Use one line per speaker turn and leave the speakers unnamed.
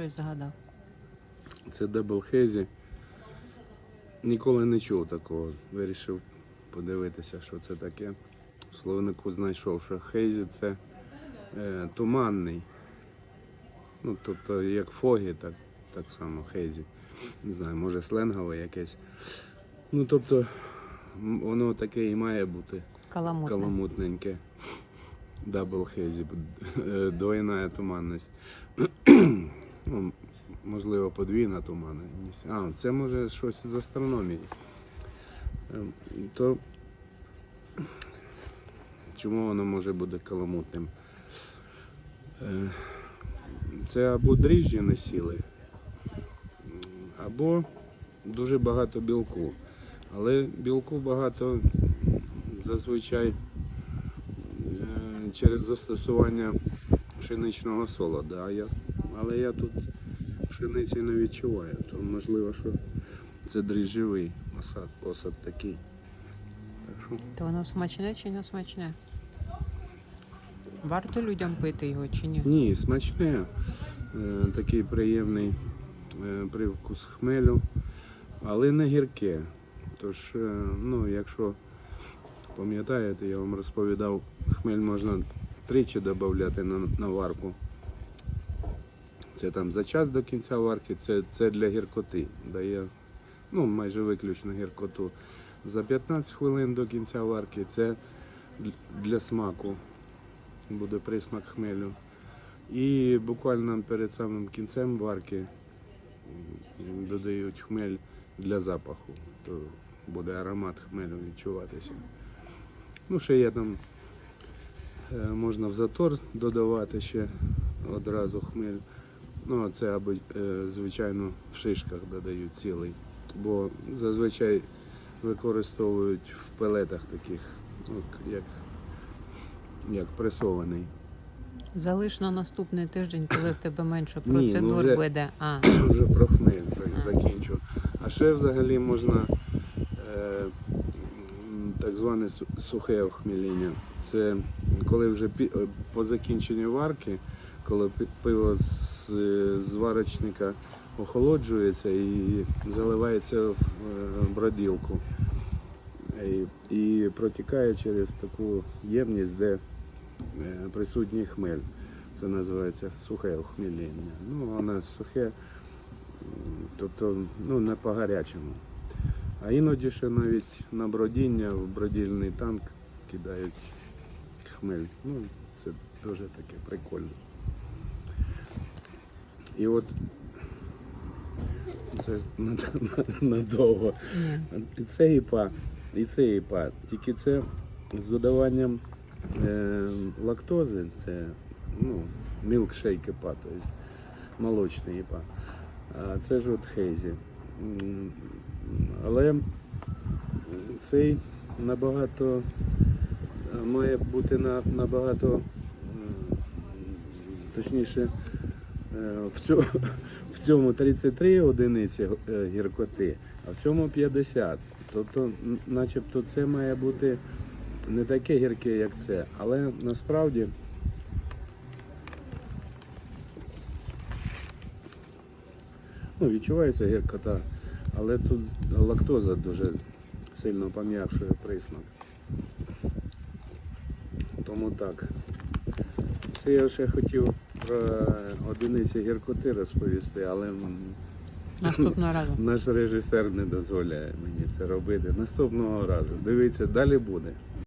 щось згадав.
Це Double Hazy. Ніколи не чув такого. Вирішив подивитися, що це таке. В словнику знайшов, що Хейзі це е, туманний. Ну, тобто, як фогі, так, так само Хейзі. Не знаю, може сленгове якесь. Ну, тобто, воно таке і має бути
Каламутне.
каламутненьке. Дабл хейзі, двойна туманність. Ну, можливо, подвійна туманність. А, це може щось з астрономії. Ем, То чому воно може бути каламутним? Е, Це або дріжджі не сіли, або дуже багато білку. Але білку багато зазвичай е, через застосування пшеничного солода. Але я тут пшениці не відчуваю, то можливо, що це дріжджовий осад, осад такий. Так що
То воно смачне чи не смачне? Варто людям пити його чи ні?
ні, смачне, е, такий приємний е, привкус хмелю, але не гірке. Тож, е, ну, якщо пам'ятаєте, я вам розповідав, хмель можна тричі додати на, на варку. Це там за час до кінця варки, це, це для гіркоти. Дає ну, майже виключно гіркоту. За 15 хвилин до кінця варки це для смаку. Буде присмак хмелю. І буквально перед самим кінцем варки додають хмель для запаху. То буде аромат хмелю відчуватися. Ну, ще є там, е, можна в затор додавати ще одразу хмель. Ну, це е, звичайно, в шишках додають цілий. Бо зазвичай використовують в пелетах таких, як, як пресований.
Залиш на наступний тиждень, коли в тебе менше
Ні, ну
процедур
вже-
буде. А,
Вже про хмель за-
А.
закінчу. А ще взагалі можна е, так зване сухе охміління. Це коли вже е, по закінченні варки, коли пиво з, з варочника охолоджується і заливається в е, броділку. І, протікає через таку ємність, де е, присутній хмель. Це називається сухе охміління. Ну, воно сухе, тобто ну, не по-гарячому. А іноді ще навіть на бродіння в бродільний танк кидають хмель. Ну, це дуже таке прикольно. І от це надовго. І це іпа, і це іпа. Тільки це з додаванням е, лактози, це ну, мілкшейк іпа, тобто молочний іпа. А це ж от хейзі. Але цей набагато е, має бути на, набагато точніше. Е, В цьому, в цьому 33 одиниці е, гіркоти, а в цьому 50. Тобто, начебто, це має бути не таке гірке, як це, але насправді ну, відчувається гіркота, але тут лактоза дуже сильно пом'якшує присмак. Тому так. Це я ще хотів про одиниці гіркоти розповісти, але
Наступного разу.
наш режисер не дозволяє мені це робити. Наступного разу. Дивіться, далі буде.